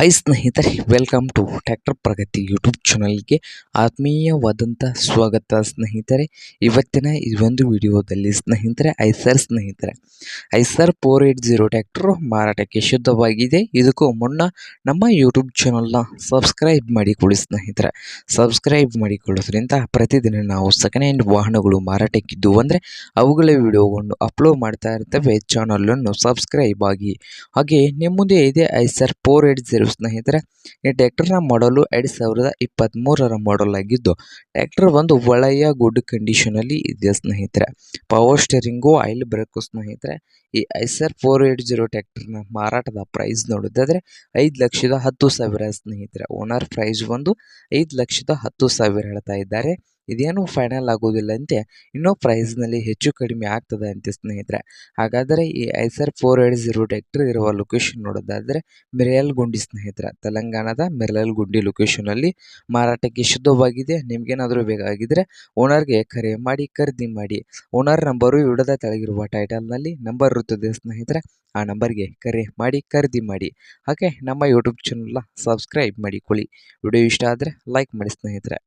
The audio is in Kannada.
ಹೈ ಸ್ನೇಹಿತರೆ welcome to tractor Pragati YouTube ಚಾನಲ್ಗೆ ಆತ್ಮೀಯವಾದಂಥ ಸ್ವಾಗತ ಸ್ನೇಹಿತರೆ. ಇವತ್ತಿನ ಈ ಒಂದು ವಿಡಿಯೋದಲ್ಲಿ ಸ್ನೇಹಿತರೆ, ಐಸರ್ ಸ್ನೇಹಿತರೆ. Eicher four eight zero tractor ಮಾರಾಟಕ್ಕೆ ಶುದ್ಧವಾಗಿದೆ. ಇದಕ್ಕೂ ಮುನ್ನ ನಮ್ಮ ಯೂಟ್ಯೂಬ್ ಚಾನಲ್ನ ಸಬ್ಸ್ಕ್ರೈಬ್ ಮಾಡಿಕೊಳ್ಳಿ ಸ್ನೇಹಿತರೆ. ಸಬ್ಸ್ಕ್ರೈಬ್ ಮಾಡಿಕೊಳ್ಳೋದ್ರಿಂದ ಪ್ರತಿದಿನ ನಾವು ಸೆಕೆಂಡ್ ಹ್ಯಾಂಡ್ ವಾಹನಗಳು ಮಾರಾಟಕ್ಕಿದ್ದು ಅಂದರೆ ಅವುಗಳ ವಿಡಿಯೋಗಳನ್ನು ಅಪ್ಲೋಡ್ ಮಾಡ್ತಾ ಇರ್ತೇವೆ. ಚಾನಲನ್ನು ಸಬ್ಸ್ಕ್ರೈಬ್ ಆಗಿ. ಹಾಗೆ ನಿಮ್ಮ ಮುಂದೆ ಇದೆ ಐಸರ್ ಫೋರ್ ಏಟ್ ಜೀರೋ ಸ್ನೇಹಿತರೆ, ಈ ಟ್ಯಾಕ್ಟರ್ನ ಮಾಡಲು ಎರಡು ಸಾವಿರದ ಇಪ್ಪತ್ತ್ಮೂರರ ಮಾಡಲ್ ಆಗಿದ್ದು ಟ್ಯಾಕ್ಟರ್ ಒಂದು ಒಳ್ಳೆಯ ಗುಡ್ ಕಂಡೀಷನಲ್ಲಿ ಇದೆ ಸ್ನೇಹಿತರೆ. ಪವರ್ ಸ್ಟೇರಿಂಗು ಆಯಿಲ್ ಬ್ರೇಕು ಸ್ನೇಹಿತರೆ, ಈ ಐಸರ್ ಫೋರ್ ಏಟ್ ಜೀರೋ ಟ್ಯಾಕ್ಟರ್ನ ಮಾರಾಟದ ಪ್ರೈಸ್ ನೋಡೋದಾದರೆ ಐದು ಲಕ್ಷದ ಹತ್ತು ಸಾವಿರ ಸ್ನೇಹಿತರೆ. ಓನರ್ ಪ್ರೈಸ್ ಒಂದು ಐದು ಲಕ್ಷದ ಹತ್ತು ಸಾವಿರ ಹೇಳ್ತಾ ಇದ್ದಾರೆ. ಇದೇನು ಫೈನಲ್ ಆಗೋದಿಲ್ಲ ಅಂತೆ. ಇನ್ನೂ ಪ್ರೈಸ್ನಲ್ಲಿ ಹೆಚ್ಚು ಕಡಿಮೆ ಆಗ್ತದೆ ಅಂತೆ ಸ್ನೇಹಿತರೆ. ಹಾಗಾದರೆ ಈ Eicher four eight zero tractor ಇರುವ ಲೊಕೇಶನ್ ನೋಡೋದಾದರೆ ಮಿರಿಯಲ್ಗುಂಡಿ ಸ್ನೇಹಿತರೆ. ತೆಲಂಗಾಣದ ಮಿರಿಯಲ್ಗುಂಡಿ ಲೊಕೇಶನಲ್ಲಿ ಮಾರಾಟಕ್ಕೆ ಶುದ್ಧವಾಗಿದೆ. ನಿಮಗೇನಾದರೂ ಬೇಕಾಗಿದ್ದರೆ ಓನರ್ಗೆ ಕರೆ ಮಾಡಿ, ಖರೀದಿ ಮಾಡಿ. ಓನರ್ ನಂಬರು ವಿಡದ ತೆಳಗಿರುವ ಟೈಟಲ್ನಲ್ಲಿ ನಂಬರ್ ಇರುತ್ತದೆ ಸ್ನೇಹಿತರೆ. ಆ ನಂಬರ್ಗೆ ಕರೆ ಮಾಡಿ, ಖರೀದಿ ಮಾಡಿ. ಹಾಗೆ ನಮ್ಮ ಯೂಟ್ಯೂಬ್ ಚಾನಲ್ನ ಸಬ್ಸ್ಕ್ರೈಬ್ ಮಾಡಿಕೊಳ್ಳಿ. ವಿಡಿಯೋ ಇಷ್ಟ ಆದರೆ ಲೈಕ್ ಮಾಡಿ ಸ್ನೇಹಿತರೆ.